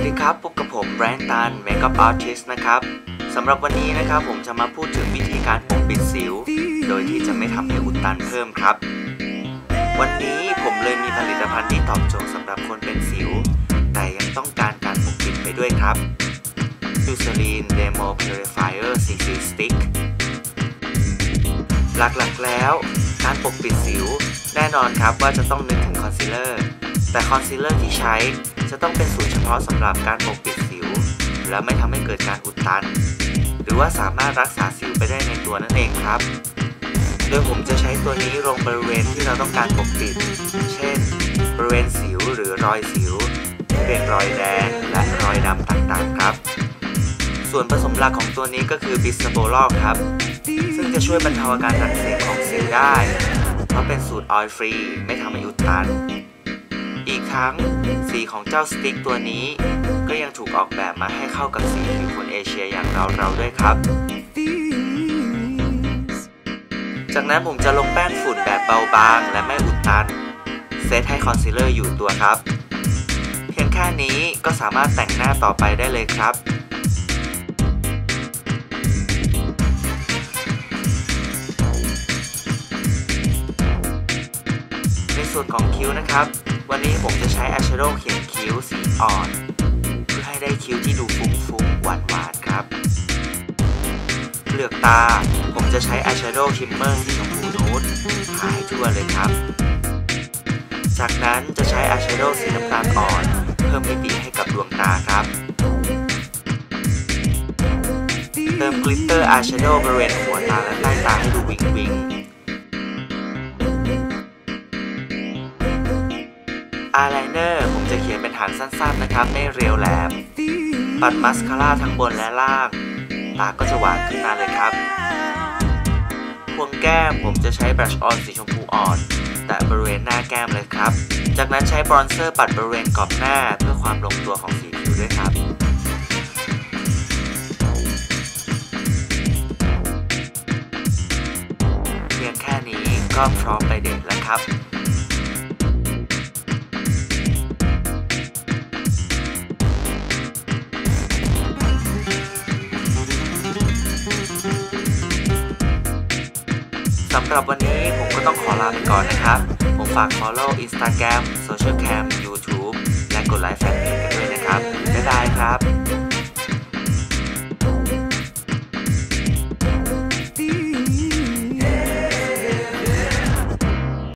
วัสดีครับ พบกับผมแบรนด์ตัน Makeup Artist นะครับสำหรับวันนี้นะครับผมจะมาพูดถึงวิธีการปกปิดสิว โดยที่จะไม่ทำให้อุดตันเพิ่มครับ วันนี้ผมเลยมีผลิตภัณฑ์ที่ตอบโจทย์สำหรับคนเป็นสิว แต่ยังต้องการการปกปิดไปด้วยครับ Eucerin Demo Purifier CC Stick หลักๆแล้ว การปกปิดสิว แน่นอนครับว่าจะต้องนึกถึงคอนซีลเลอร์ แต่คอนซีลเลอร์ที่ใช้จะต้องเป็นสูตรเฉพาะสำหรับการปกปิดสิว และไม่ทำให้เกิดการอุดตัน หรือว่าสามารถรักษาสิวไปได้ในตัวนั่นเองครับ โดยผมจะใช้ตัวนี้ลงบริเวณที่เราต้องการปกปิด เช่น บริเวณสิวหรือรอยสิวที่เป็นรอยแดงและรอยดำต่างๆครับ ส่วนผสมหลักของตัวนี้ก็คือบิสโบลอกครับ ซึ่งจะช่วยบรรเทาอาการอักเสบของสิวได้ เพราะเป็นสูตรออยล์ฟรี ไม่ทำให้อุดตัน อีกทั้งสีของเจ้าสติ๊กตัวนี้ ก็ยังถูกออกแบบมาให้เข้ากับสีผิวคนเอเชียอย่างเราเราด้วยครับ จากนั้นผมจะลงแป้งฝุ่นแบบเบาบางและไม่อุดตัน เซตให้คอนซีลเลอร์อยู่ตัวครับ เพียงแค่นี้ก็สามารถแต่งหน้าต่อไปได้เลยครับในส่วนของคิ้วนะครับ วันนี้ผมจะใช้อายแชโดว์เขียนคิ้วสีอ่อน เพื่อให้ได้คิ้วที่ดูฟุ้งๆหวานๆครับ เปลือกตา ผมจะใช้อายแชโดว์ชิมเมอร์สีชมพูนูดทาให้ทั่วเลยครับ จากนั้นจะใช้อายแชโดว์สีน้ำตาลอ่อน เพิ่มมิติให้กับดวงตาครับ เติมกลิตเตอร์อายแชโดว์บริเวณหัวตาและใต้ตาให้ดูวิงวิง อายไลเนอร์ผมจะเขียนเป็นฐานสั้นๆนะครับ ไม่เรียวแหลม ปัดมัสคาร่าทั้งบนและล่าง ตาก็จะหวานขึ้นมาเลยครับ พวงแก้มผมจะใช้บรัชออนสีชมพูอ่อน แต่บริเวณหน้าแก้มเลยครับ จากนั้นใช้บรอนเซอร์ปัดบริเวณกรอบหน้าเพื่อความลงตัวของสีผิวด้วยครับเพียงแค่นี้ก็พร้อมไปเดทแล้วครับำหรับวันนี้ผมก็ต้องขอลาไปก่อนนะครับ ผมฝาก follow Instagram Social Cam YouTube และกดไลค์แฟนเพจกันด้วยนะครับบ๊ายบายครับ